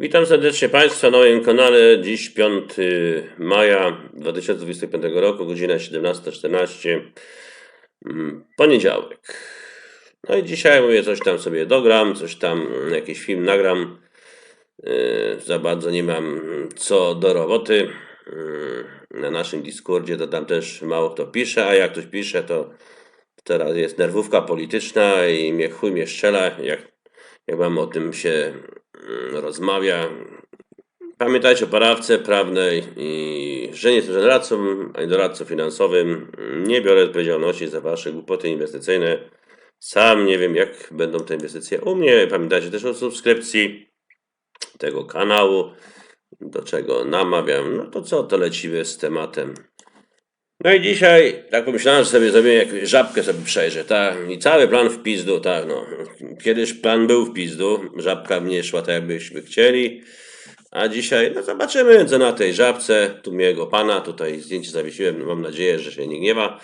Witam serdecznie Państwa na moim kanale. Dziś 5 maja 2025 roku, godzina 17.14, mm, poniedziałek. No i dzisiaj mówię, coś tam sobie dogram, coś tam, mm, jakiś film nagram. Yy, Za bardzo nie mam co do roboty. Yy, Na naszym Discordzie to tam też mało kto pisze, a jak ktoś pisze, to teraz jest nerwówka polityczna i mnie chuj mnie strzela, jak, mam o tym się mm, rozmawia. Pamiętajcie o parawce prawnej i że nie jestem żadnym radcą, ani doradcą finansowym. Nie biorę odpowiedzialności za wasze głupoty inwestycyjne. Sam nie wiem, jak będą te inwestycje u mnie. Pamiętajcie też o subskrypcji tego kanału, do czego namawiam. No to co, to lecimy z tematem. No i dzisiaj tak pomyślałem, że sobie zrobię jakąś żabkę sobie przejrzę, tak? I cały plan w pizdu, tak no. Kiedyś plan był w pizdu, żabka mnie szła tak jakbyśmy chcieli, a dzisiaj, no zobaczymy co na tej żabce, tu miłego pana, tutaj zdjęcie zawiesiłem, mam nadzieję, że się nie gniewa.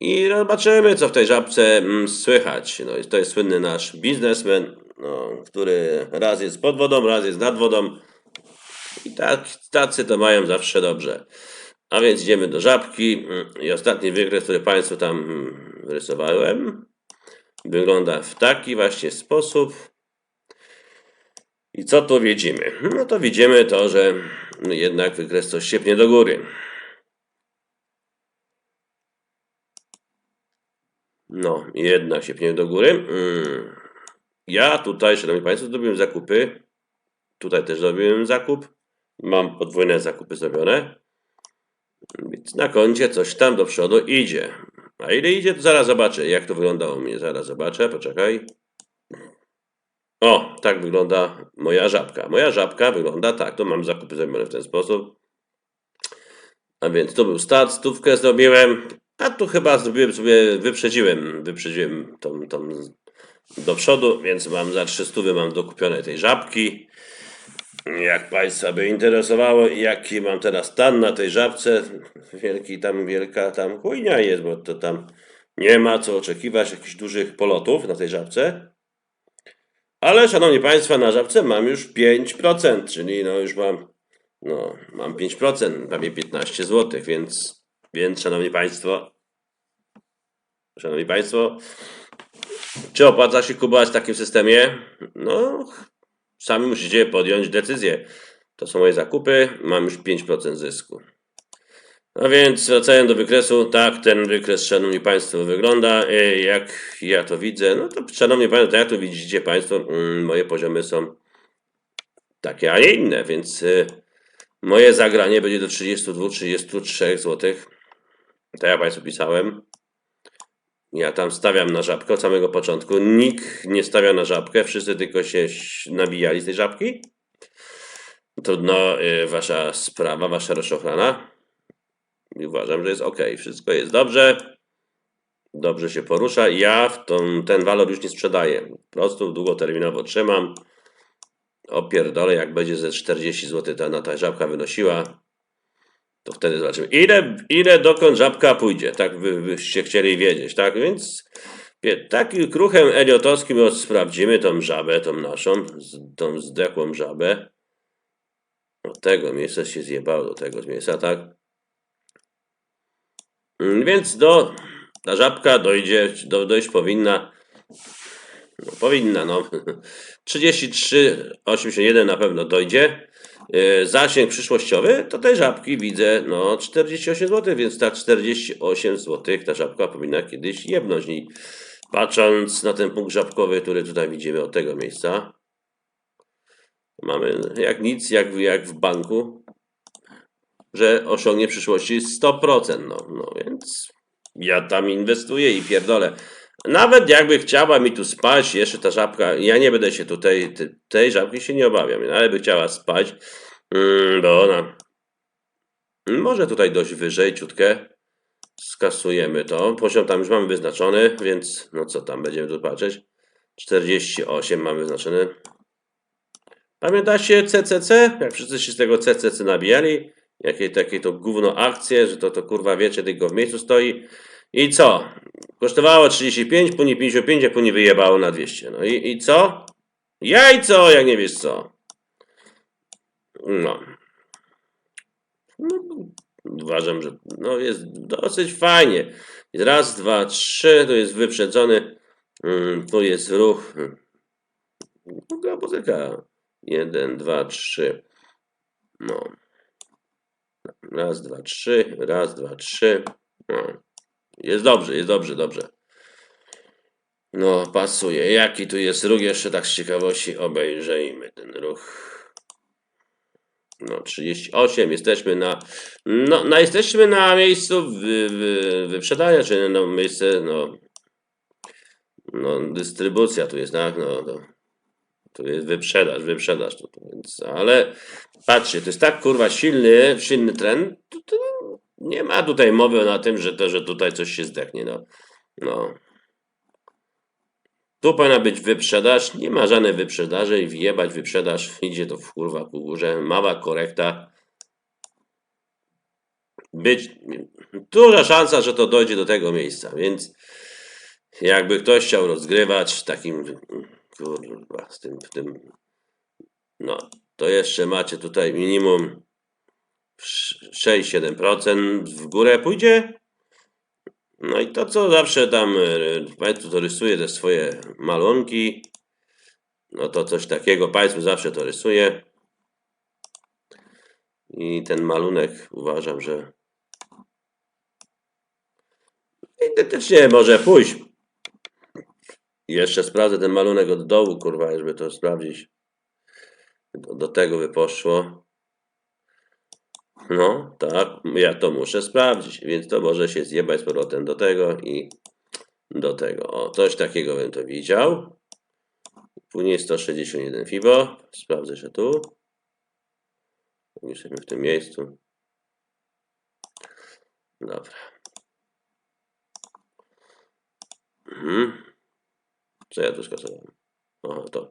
I zobaczymy, co w tej żabce mm, słychać. No, i to jest słynny nasz biznesmen, no, który raz jest pod wodą, raz jest nad wodą. I tak, tacy to mają zawsze dobrze. A więc idziemy do żabki mm, i ostatni wykres, który Państwu tam mm, rysowałem, wygląda w taki właśnie sposób. I co tu widzimy? No to widzimy to, że jednak wykres coś siepnie do góry. No, jednak siepnie do góry. Mm. Ja tutaj, Szanowni Państwo, zrobiłem zakupy. Tutaj też zrobiłem zakup. Mam podwójne zakupy zrobione. Więc na koncie coś tam do przodu idzie. A ile idzie, to zaraz zobaczę, jak to wygląda u mnie. Zaraz zobaczę, poczekaj. O, tak wygląda moja żabka. Moja żabka wygląda tak. To mam zakupy zrobione w ten sposób. A więc tu był start, stówkę zrobiłem. A tu chyba zrobiłem sobie, wyprzedziłem, wyprzedziłem tą, tą do przodu, więc mam za 300 mam dokupione tej żabki. Jak Państwa by interesowało, jaki mam teraz stan na tej żabce, wielki tam, wielka tam chujnia jest, bo to tam nie ma co oczekiwać jakichś dużych polotów na tej żabce. Ale, Szanowni Państwo, na żabce mam już 5%, czyli no już mam, no, mam 5%, prawie 15 zł, więc, więc, Szanowni Państwo, Szanowni Państwo, czy opłaca się kupować w takim systemie? No, Sami musicie podjąć decyzję. To są moje zakupy, mam już 5% zysku. No więc wracając do wykresu, tak ten wykres, szanowni państwo, wygląda, e, jak ja to widzę. No to szanowni państwo, jak tu widzicie państwo, mm, moje poziomy są takie, a nie inne, więc e, moje zagranie będzie do 32-33 zł. Tak jak państwu pisałem. Ja tam stawiam na żabkę od samego początku. Nikt nie stawia na żabkę, wszyscy tylko się nabijali z tej żabki. Trudno, y, wasza sprawa, wasza rozszochrana. I uważam, że jest ok, wszystko jest dobrze. Dobrze się porusza. Ja w tą, ten walor już nie sprzedaję. Po prostu długoterminowo trzymam. Opierdolę, jak będzie ze 40 zł ta, na ta żabka wynosiła, to wtedy zobaczymy, ile, ile dokąd żabka pójdzie, tak wy, byście chcieli wiedzieć, tak, więc takim kruchem eliotowskim sprawdzimy tą żabę, tą naszą, tą zdechłą żabę, od tego miejsca się zjebało, do tego miejsca, tak, Mm, więc do, ta żabka dojdzie, do, dojść powinna, no, powinna, no, 33,81 na pewno dojdzie, zasięg przyszłościowy, to tej żabki widzę no 48 zł, więc ta 48 zł ta żabka powinna kiedyś jebnąć. I patrząc na ten punkt żabkowy, który tutaj widzimy od tego miejsca, mamy jak nic, jak, jak w banku, że osiągnie w przyszłości 100%. No, no więc ja tam inwestuję i pierdolę. Nawet jakby chciała mi tu spać, jeszcze ta żabka, ja nie będę się tutaj, te- tej żabki się nie obawiam, ale by chciała spać, mm, bo ona może tutaj dość wyżej, ciutkę, skasujemy to, poziom tam już mamy wyznaczony, więc no co tam, będziemy tu patrzeć, 48 mamy wyznaczony. Pamiętacie CCC? Jak wszyscy się z tego CCC nabijali, jakie takie to gówno akcje, że to, to kurwa wiecie, tylko w miejscu stoi. I co? Kosztowało 35, później 55, a później wyjebało na 200. No i, i co? Jajco, jak nie wiesz co. No. no. Uważam, że no jest dosyć fajnie. Raz, dwa, trzy, tu jest wyprzedzony, mm, tu jest ruch. Druga muzyka. Jeden, dwa, trzy. No. Raz, dwa, trzy, raz, dwa, trzy. No. Jest dobrze, jest dobrze, dobrze. No, pasuje. Jaki tu jest ruch? Jeszcze tak z ciekawości obejrzyjmy ten ruch. No, 38. Jesteśmy na. No, no jesteśmy na miejscu wy, wy, wyprzedania, czyli no miejsce, no. No, dystrybucja tu jest, tak? No, no. Tu jest wyprzedaż, wyprzedaż. Tu, więc, ale patrzcie, to jest tak kurwa silny, silny trend. Tu, tu nie ma tutaj mowy na tym, że to, że tutaj coś się zdechnie. No. no. Tu powinna być wyprzedaż, nie ma żadnej wyprzedaży i wjebać wyprzedaż, idzie to w kurwa ku górze, mała korekta. Być duża szansa, że to dojdzie do tego miejsca, więc jakby ktoś chciał rozgrywać w takim, kurwa, z tym, w tym, no, to jeszcze macie tutaj minimum 6-7% w górę pójdzie, no i to, co zawsze tam e, Państwu to rysuje te swoje malunki, no to coś takiego Państwu zawsze to rysuje. I ten malunek uważam, że identycznie może pójść. Jeszcze sprawdzę ten malunek od dołu, kurwa, żeby to sprawdzić. Do, do tego by poszło. No, tak, ja to muszę sprawdzić, więc to może się zjebać z powrotem do tego i do tego. O, coś takiego bym to widział. Później 161 FIBO. Sprawdzę się tu. Jesteśmy w tym miejscu. Dobra. Mhm. Co ja tu skasowałem? O, to.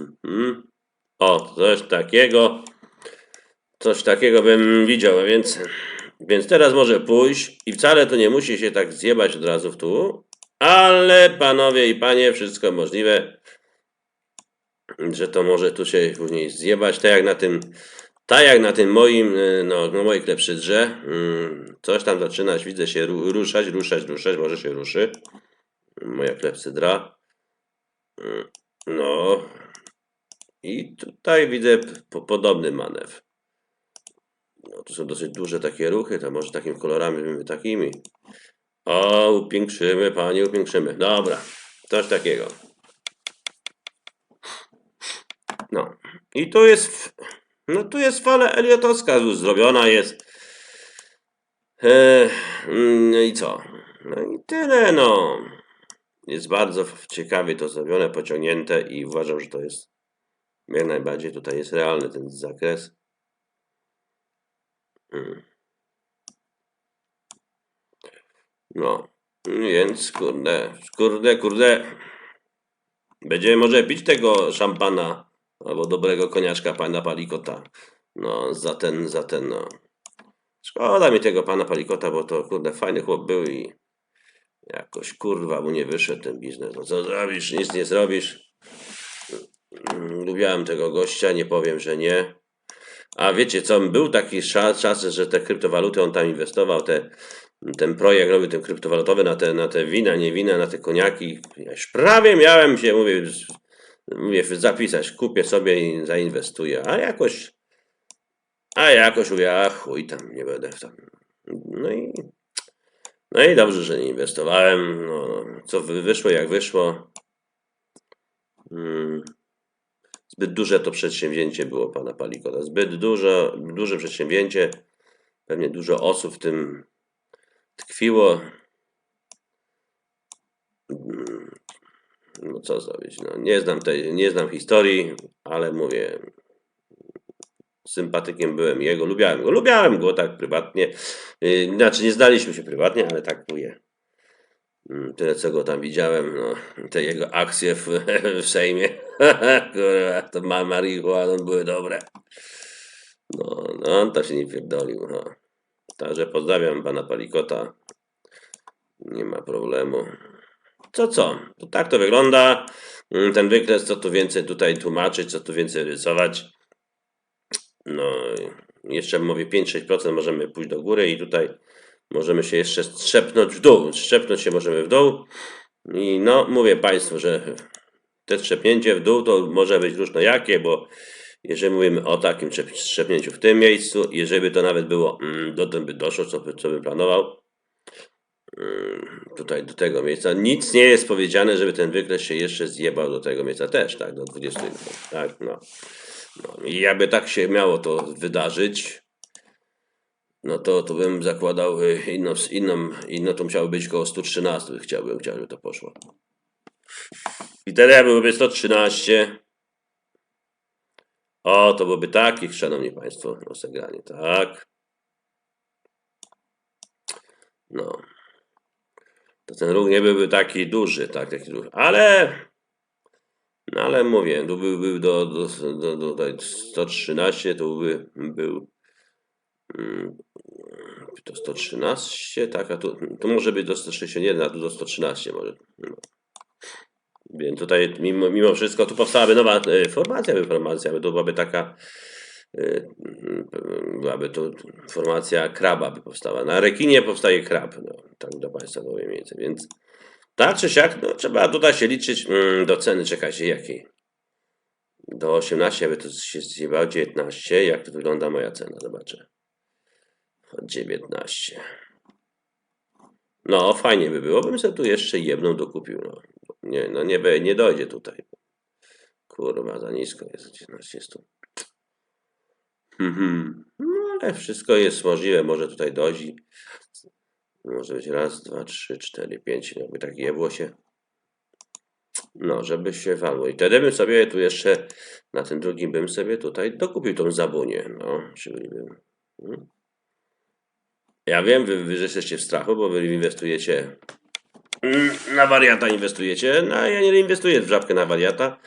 Mhm. O, coś takiego. Coś takiego bym widział, więc, więc teraz może pójść i wcale to nie musi się tak zjebać od razu w tu, ale panowie i panie, wszystko możliwe, że to może tu się później zjebać, tak jak na tym, tak jak na tym moim, y, no, no mojej klepsydrze, mm, coś tam zaczynać, widzę się ru- ruszać, ruszać, ruszać, może się ruszy, moja klepsydra, Mm, no. I tutaj widzę po, podobny manewr. No, to są dosyć duże takie ruchy, to może takimi kolorami, takimi. O, upiększymy, panie, upiększymy. Dobra, coś takiego. No, i tu jest, no tu jest fala Eliotowska już zrobiona jest. E, no i co? No i tyle, no. Jest bardzo ciekawie to zrobione, pociągnięte i uważam, że to jest jak najbardziej tutaj jest realny ten zakres. Mm. No, więc kurde, kurde, kurde. Będziemy może pić tego szampana albo dobrego koniaczka pana Palikota. No, za ten, za ten, no. Szkoda mi tego pana Palikota, bo to kurde fajny chłop był i jakoś kurwa mu nie wyszedł ten biznes. No co zrobisz? Nic nie zrobisz. Mm, Lubiałem tego gościa, nie powiem, że nie. A wiecie co, był taki czas, że te kryptowaluty, on tam inwestował, te, ten projekt robił ten kryptowalutowy na te, na te wina, nie wina, na te koniaki. Ja już prawie miałem się, mówię, mówię, zapisać, kupię sobie i zainwestuję, a jakoś, a jakoś mówię, a chuj tam, nie będę w tam. No i, no i dobrze, że nie inwestowałem, no, no, co wy- wyszło jak wyszło. Mm. Zbyt duże to przedsięwzięcie było pana Palikota. Zbyt dużo, duże przedsięwzięcie. Pewnie dużo osób w tym tkwiło. Mm, No co zrobić? No, nie, znam tej, nie znam historii, ale mówię, sympatykiem byłem jego, lubiałem go. Lubiałem go tak prywatnie. Yy, Znaczy nie znaliśmy się prywatnie, ale tak mówię. Mm, Tyle, co go tam widziałem, no, te jego akcje w, w Sejmie, kurwa, to ma marihuaną były dobre. No, no, on to się nie pierdolił, no. Także pozdrawiam pana Palikota. Nie ma problemu. Co, co? To tak to wygląda. Mm, Ten wykres, co tu więcej tutaj tłumaczyć, co tu więcej rysować. No, jeszcze mówię 5-6% możemy pójść do góry i tutaj możemy się jeszcze strzepnąć w dół. Strzepnąć się możemy w dół. I no, mówię Państwu, że te strzepnięcie w dół to może być różno jakie, bo jeżeli mówimy o takim trzep- strzepnięciu w tym miejscu, jeżeli by to nawet było mm, do by doszło, co, co bym planował, mm, tutaj do tego miejsca, nic nie jest powiedziane, żeby ten wykres się jeszcze zjebał do tego miejsca też, tak, do 20, tak, no. no. I jakby tak się miało to wydarzyć, no to, to bym zakładał y, inną, inną, inną to musiało być koło 113, chciałbym, chciałbym, żeby to poszło. I teraz byłoby 113. O, to byłoby takich, szanowni państwo, rozegranie, tak. No. To ten ruch nie byłby taki duży, tak, taki duży, ale, no ale mówię, tu był, był do, do, do, do, do 113, to by był, mm, to 113, tak, a tu, tu może być do 161, a tu do 113 może. No. Więc tutaj mimo, mimo wszystko tu powstałaby nowa e, formacja, by formacja, by to byłaby taka, e, byłaby to formacja kraba by powstała. Na rekinie powstaje krab, no, tak do Państwa powiem więcej. Więc tak czy siak, no, trzeba tutaj się liczyć mm, do ceny, czekajcie, jakiej? Do 18, by to się zjebało 19, jak to wygląda moja cena, zobaczę. 19. No, fajnie by było, bym sobie tu jeszcze jedną dokupił, no. Nie, no nie, nie dojdzie tutaj. Kurwa, za nisko jest 19 jest tu. Mhm. No ale wszystko jest możliwe, może tutaj dojdzie. Może być raz, dwa, trzy, cztery, pięć, jakby tak jebło się. No, żeby się walło. I wtedy bym sobie tu jeszcze, na tym drugim bym sobie tutaj dokupił tą zabunię, no, czyli bym... hmm. Ja wiem, wy, wy że jesteście w strachu, bo wy inwestujecie na wariata inwestujecie, no ja nie inwestuję w żabkę na wariata.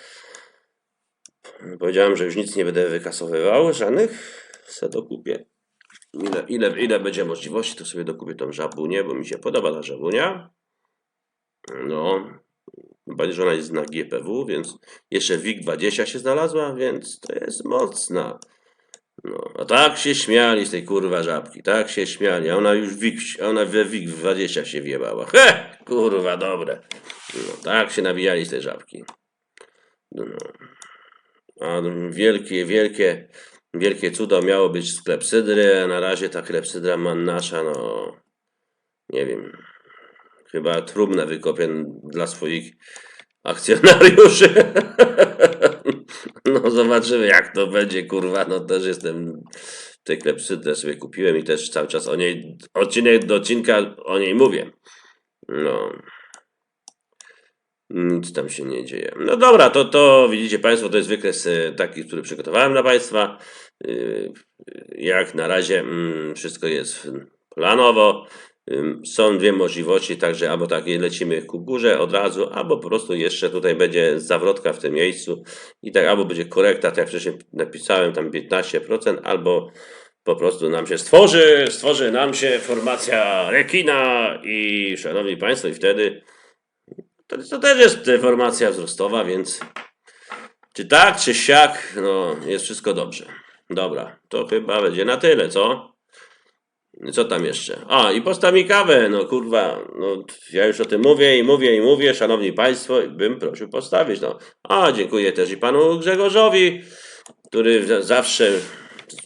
Powiedziałem, że już nic nie będę wykasowywał, żadnych. Se dokupię. Ile, ile, ile będzie możliwości, to sobie dokupię tą żabunię, bo mi się podoba ta żabunia. No, bardziej, że ona jest na GPW, więc jeszcze WIG20 się znalazła, więc to jest mocna. No, a tak się śmiali z tej kurwa żabki, tak się śmiali, a ona już WIG, a ona we WIG20 się wjebała. He, kurwa, dobre. No, tak się nabijali z tej żabki. No. A wielkie, wielkie, wielkie cudo miało być z klepsydry, a na razie ta klepsydra ma nasza, no, nie wiem, chyba trumnę wykopię dla swoich akcjonariuszy. No zobaczymy jak to będzie, kurwa, no też jestem tej klepsydrze sobie kupiłem i też cały czas o niej, odcinek do odcinka o niej mówię. No. Nic tam się nie dzieje. No dobra, to, to widzicie Państwo, to jest wykres e, taki, który przygotowałem dla Państwa. Y, Jak na razie mm, wszystko jest planowo. Są dwie możliwości, także albo tak lecimy ku górze od razu, albo po prostu jeszcze tutaj będzie zawrotka w tym miejscu i tak albo będzie korekta, tak jak wcześniej napisałem, tam 15%, albo po prostu nam się stworzy, stworzy nam się formacja rekina i szanowni Państwo, i wtedy to, to też jest formacja wzrostowa, więc czy tak, czy siak, no jest wszystko dobrze. Dobra, to chyba będzie na tyle, co? Co tam jeszcze? A, i postaw mi kawę, no kurwa, no ja już o tym mówię i mówię i mówię, szanowni państwo, bym prosił postawić, no. A, dziękuję też i panu Grzegorzowi, który za- zawsze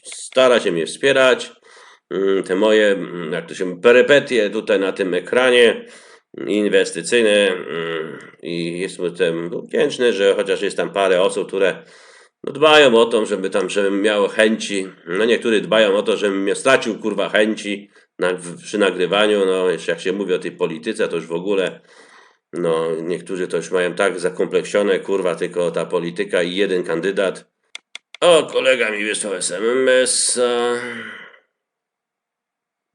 stara się mnie wspierać. Mm, Te moje, mm, jak to się, perypetie tutaj na tym ekranie inwestycyjne mm, i jestem wdzięczny, że chociaż jest tam parę osób, które no dbają o to, żeby tam, żebym miał chęci. No niektórzy dbają o to, żebym nie stracił kurwa chęci na, przy nagrywaniu. No jeszcze jak się mówi o tej polityce, to już w ogóle no niektórzy to już mają tak zakompleksione, kurwa, tylko ta polityka i jeden kandydat. O, kolega mi wysłał SMS.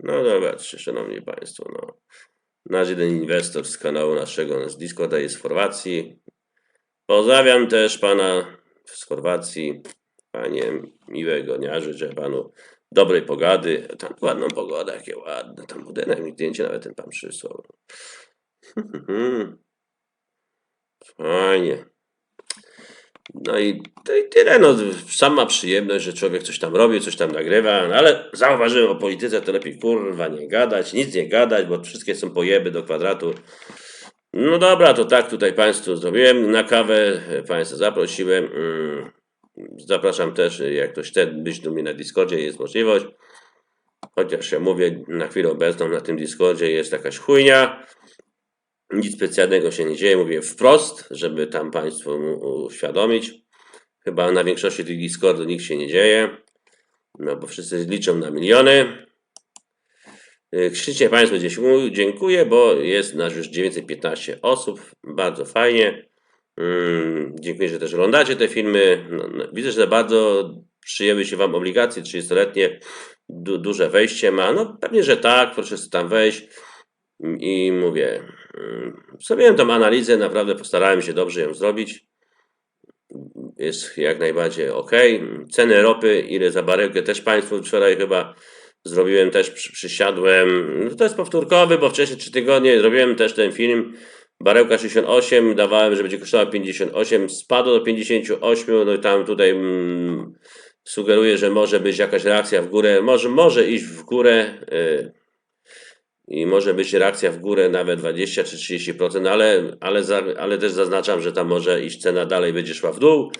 No dobra, szanowni państwo, no. Nasz jeden inwestor z kanału naszego z Discorda jest z Chorwacji. Pozdrawiam też pana z Chorwacji. Panie, miłego dnia, życzę panu dobrej pogady. Tam ładną pogodę, jakie ładne. Tam budynek mi zdjęcie nawet ten pan przysłał. Fajnie. No i, to i tyle. No, sama przyjemność, że człowiek coś tam robi, coś tam nagrywa, no, ale zauważyłem o polityce, to lepiej kurwa nie gadać, nic nie gadać, bo wszystkie są pojeby do kwadratu. No dobra, to tak tutaj Państwu zrobiłem. Na kawę Państwa zaprosiłem. Mm, Zapraszam też, jak ktoś chce być do mnie na Discordzie, jest możliwość. Chociaż ja mówię na chwilę obecną na tym Discordzie jest jakaś chujnia. Nic specjalnego się nie dzieje, mówię wprost, żeby tam Państwu uświadomić. Chyba na większości tych Discordów nikt się nie dzieje, no bo wszyscy liczą na miliony. Y, Krzyczcie Państwu gdzieś dziękuję, bo jest nas już 915 osób, bardzo fajnie. Mm, Dziękuję, że też oglądacie te filmy. No, no, widzę, że bardzo przyjęły się Wam obligacje 30-letnie, du, duże wejście ma. No pewnie, że tak, proszę sobie tam wejść. I mówię, mm, zrobiłem tą analizę, naprawdę postarałem się dobrze ją zrobić. Jest jak najbardziej ok. Ceny ropy, ile za baryłkę, też Państwu wczoraj chyba zrobiłem, też przy, przysiadłem. No to jest powtórkowy, bo wcześniej 3 tygodnie zrobiłem też ten film. Barełka 68, dawałem, że będzie kosztowała 58, spadło do 58, no i tam tutaj mm, sugeruję, że może być jakaś reakcja w górę, może, może iść w górę y, i może być reakcja w górę nawet 20 czy 30%, ale, ale, za, ale też zaznaczam, że tam może iść cena dalej, będzie szła w dół.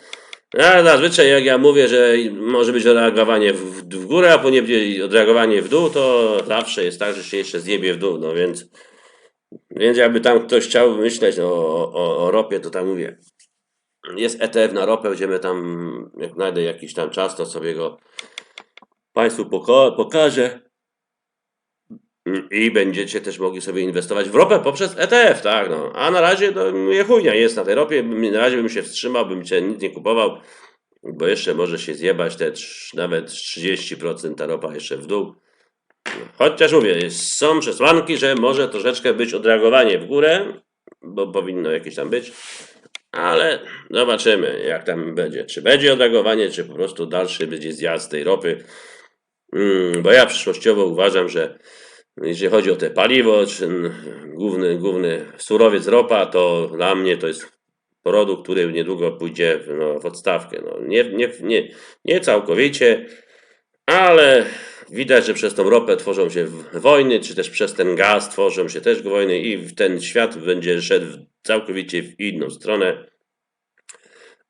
No, Ale zazwyczaj jak ja mówię, że może być odreagowanie w, w, górę, a później będzie odreagowanie w dół, to zawsze jest tak, że się jeszcze zjebie w dół, no więc więc jakby tam ktoś chciał myśleć o, o, o ropie, to tam mówię. Jest ETF na ropę, będziemy tam, jak znajdę jakiś tam czas, to sobie go Państwu pokażę. I będziecie też mogli sobie inwestować w ropę poprzez ETF, tak, no. A na razie to mówię, chujnia jest na tej ropie, na razie bym się wstrzymał, bym się nic nie kupował, bo jeszcze może się zjebać te nawet 30% ta ropa jeszcze w dół. Chociaż mówię, są przesłanki, że może troszeczkę być odreagowanie w górę, bo powinno jakieś tam być, ale zobaczymy, jak tam będzie. Czy będzie odreagowanie, czy po prostu dalszy będzie zjazd tej ropy. Mm, bo ja przyszłościowo uważam, że jeśli chodzi o te paliwo, czy główny, główny surowiec ropa, to dla mnie to jest produkt, który niedługo pójdzie w- no, w odstawkę. No, nie, nie, nie, nie całkowicie, ale widać, że przez tą ropę tworzą się wojny, czy też przez ten gaz tworzą się też wojny i ten świat będzie szedł całkowicie w inną stronę.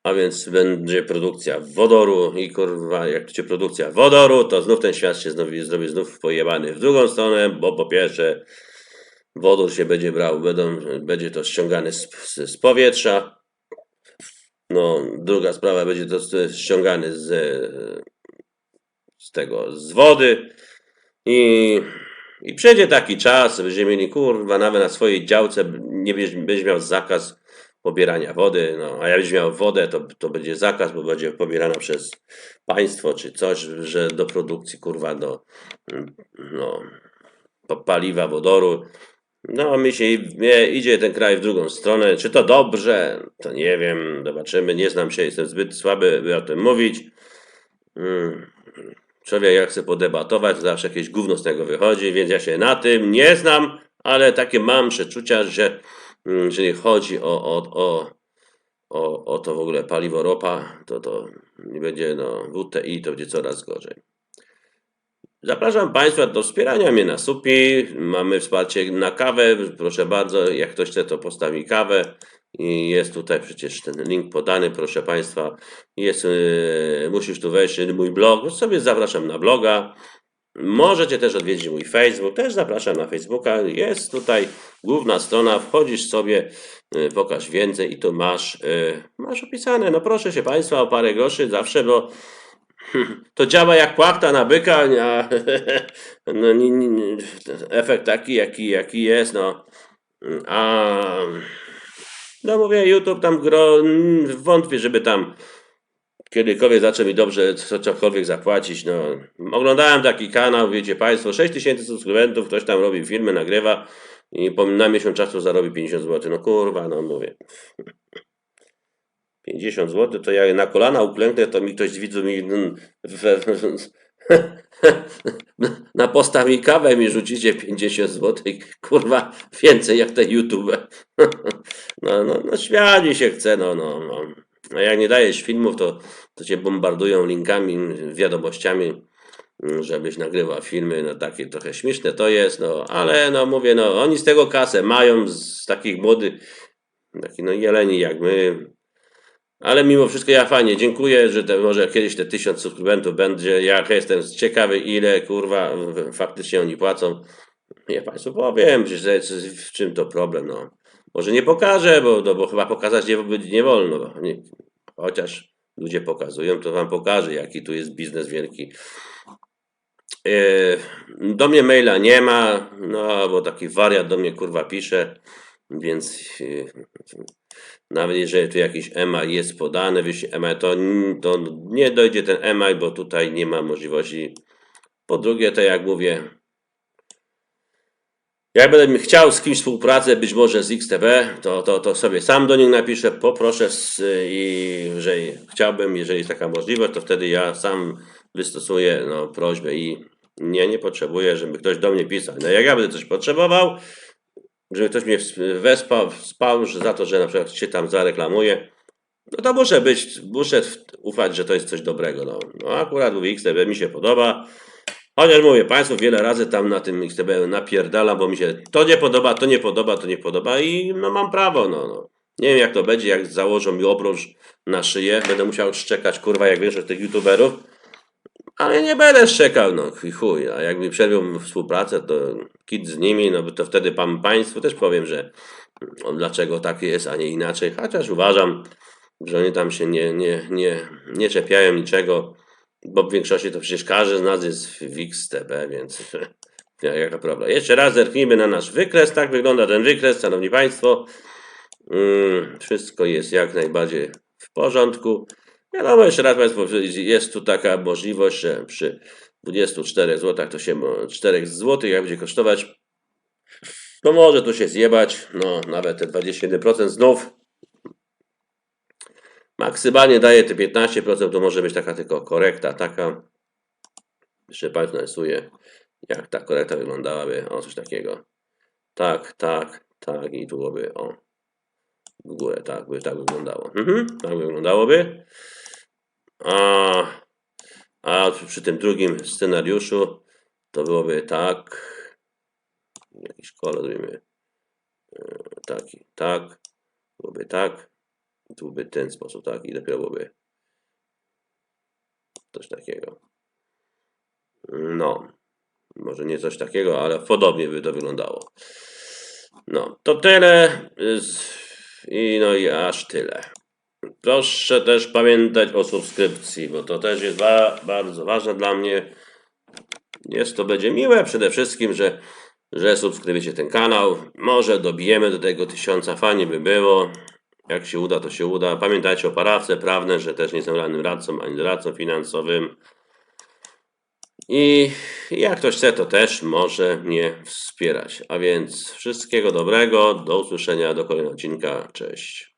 A więc będzie produkcja wodoru i kurwa, jak będzie produkcja wodoru, to znów ten świat się znowu, zrobi znów pojebany w drugą stronę, bo po pierwsze wodór się będzie brał, będą, będzie to ściągane z, z, z powietrza. No, druga sprawa będzie to ściągane z, z tego, z wody. I, I przyjdzie taki czas, będziemy mieli kurwa, nawet na swojej działce nie będziesz, będziesz miał zakaz pobierania wody. No, a jak będziesz miał wodę, to, to będzie zakaz, bo będzie pobierana przez państwo czy coś, że do produkcji kurwa do no, paliwa, wodoru. No, mi się idzie ten kraj w drugą stronę. Czy to dobrze? To nie wiem, zobaczymy. Nie znam się, jestem zbyt słaby, by o tym mówić. Mm. Człowiek jak chce podebatować, to zawsze jakieś gówno z tego wychodzi, więc ja się na tym nie znam, ale takie mam przeczucia, że jeżeli chodzi o, o, o, o, o to w ogóle paliwo ropa, to to nie będzie no WTI, to będzie coraz gorzej. Zapraszam Państwa do wspierania mnie na Supi. Mamy wsparcie na kawę. Proszę bardzo, jak ktoś chce, to postawi kawę. I jest tutaj przecież ten link podany, proszę Państwa. Jest, yy, musisz tu wejść mój blog. Sobie zapraszam na bloga. Możecie też odwiedzić mój Facebook. Też zapraszam na Facebooka. Jest tutaj główna strona. Wchodzisz sobie, yy, pokaż więcej i tu masz, yy, masz opisane. No proszę się Państwa o parę groszy zawsze, bo to działa jak płachta na byka, a no, efekt taki, jaki, jaki jest, no. A no mówię, YouTube tam gro, wątpię, żeby tam kiedykolwiek zaczął mi dobrze co, cokolwiek zapłacić, no. Oglądałem taki kanał, wiecie Państwo, 6000 subskrybentów, ktoś tam robi filmy, nagrywa i po, na miesiąc czasu zarobi 50 zł, no kurwa, no mówię. 50 zł, to jak na kolana uklęknę, to mi ktoś z widzów mi na posta mi kawę mi rzucicie 50 zł, kurwa, więcej jak te YouTube. No, no, no śmiać mi się chce, no, no, no. A jak nie dajesz filmów, to, to cię bombardują linkami, wiadomościami, mm, żebyś nagrywał filmy, no takie trochę śmieszne to jest, no ale no mówię, no oni z tego kasę mają, z takich młodych, takich no jeleni jak my, ale mimo wszystko ja fajnie dziękuję, że te, może kiedyś te tysiąc subskrybentów będzie, ja jestem ciekawy ile kurwa faktycznie oni płacą, ja Państwu powiem, że w czym to problem, no. Może nie pokażę, bo, no, bo chyba pokazać nie, nie wolno. Nie, chociaż ludzie pokazują, to Wam pokażę, jaki tu jest biznes wielki. E, Do mnie maila nie ma, no bo taki wariat do mnie kurwa pisze, więc e, nawet jeżeli tu jakiś e-mail jest podany, wyślij e-mail, to, to nie dojdzie ten e-mail, bo tutaj nie ma możliwości. Po drugie, to jak mówię, jak będę chciał z kimś współpracę, być może z XTB, to, to, to sobie sam do nich napiszę, poproszę z, i jeżeli chciałbym, jeżeli jest taka możliwość, to wtedy ja sam wystosuję no, prośbę i nie, nie potrzebuję, żeby ktoś do mnie pisał. No jak ja będę coś potrzebował, żeby ktoś mnie wespał, wspał że za to, że na przykład się tam zareklamuje, no to muszę być, muszę ufać, że to jest coś dobrego. No, no akurat mówię, XTB mi się podoba, Chociaż mówię Państwu, wiele razy tam na tym XTB napierdala, bo mi się to nie podoba, to nie podoba, to nie podoba i no mam prawo, no, no. Nie wiem jak to będzie, jak założą mi obruż na szyję, będę musiał szczekać, kurwa, jak większość tych youtuberów, ale nie będę szczekał, no i chuj, a jak mi przerwią współpracę, to kit z nimi, no to wtedy pan Państwu też powiem, że dlaczego tak jest, a nie inaczej, chociaż uważam, że oni tam się nie, nie, nie, nie czepiają niczego, bo w większości to przecież każdy z nas jest w XTB, więc jaka problem. Jeszcze raz zerknijmy na nasz wykres. Tak wygląda ten wykres, szanowni państwo. Mm, Wszystko jest jak najbardziej w porządku. Wiadomo, jeszcze raz państwu, jest tu taka możliwość, że przy 24 zł to się mo- 4 zł, jak będzie kosztować, to może tu się zjebać, no nawet te 21% znów Maksymalnie daje te 15%, to może być taka tylko korekta, taka. Jeszcze Państwu narysuję, jak ta korekta wyglądałaby. O, coś takiego. Tak, tak, tak i tu byłoby, o, w górę, tak, by tak wyglądało. Mhm, tak by wyglądałoby. A, a przy, przy tym drugim scenariuszu to byłoby tak. Jakiś kolor zrobimy. e, Taki, tak. Byłoby tak. Tu ten sposób, tak. I dopiero byłoby coś takiego. No, może nie coś takiego, ale podobnie by to wyglądało. No, to tyle i no i aż tyle. Proszę też pamiętać o subskrypcji, bo to też jest ba, bardzo ważne dla mnie. Jest to będzie miłe przede wszystkim, że, że subskrybujecie ten kanał. Może dobijemy do tego tysiąca, fajnie by było. Jak się uda, to się uda. Pamiętajcie o parawce prawne, że też nie jestem żadnym radcą ani doradcą finansowym. I jak ktoś chce, to też może mnie wspierać. A więc wszystkiego dobrego, do usłyszenia, do kolejnego odcinka. Cześć.